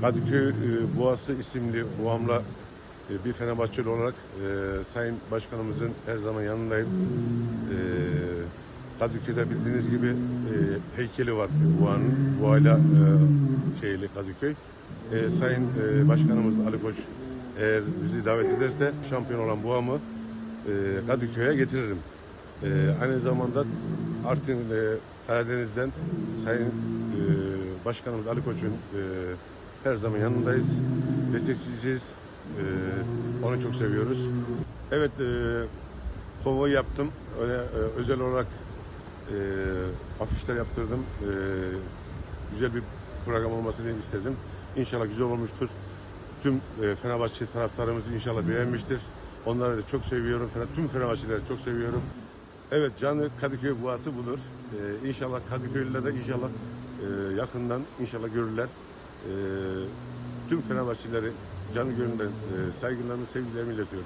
Kadıköy e, Boğası isimli Boğam'la e, bir Fenerbahçeli olarak e, Sayın Başkanımızın her zaman yanındayım. E, Kadıköy'de bildiğiniz gibi e, heykeli var Boğa'nın. Boğa'yla e, şeyli Kadıköy. E, Sayın e, Başkanımız Ali Koç eğer bizi davet ederse şampiyon olan Boğa'mı e, Kadıköy'e getiririm. E, aynı zamanda Artvin e, Karadeniz'den Sayın e, Başkanımız Ali Koç'un e, her zaman yanındayız. Destekçisiyiz. E, onu çok seviyoruz. Evet, e, konvoy yaptım. Öyle e, özel olarak e, afişler yaptırdım. E, güzel bir program olmasını istedim. İnşallah güzel olmuştur. Tüm e, Fenerbahçe taraftarımız inşallah beğenmiştir. Onları da çok seviyorum. Tüm Fenerbahçeleri çok seviyorum. Evet canı Kadıköy Boğası budur. Ee, inşallah Kadıköylüler de inşallah e, yakından inşallah görürler. Ee, tüm Fenerbahçelileri canı gönülden e, saygılarımı, sevgilerimi iletiyorum.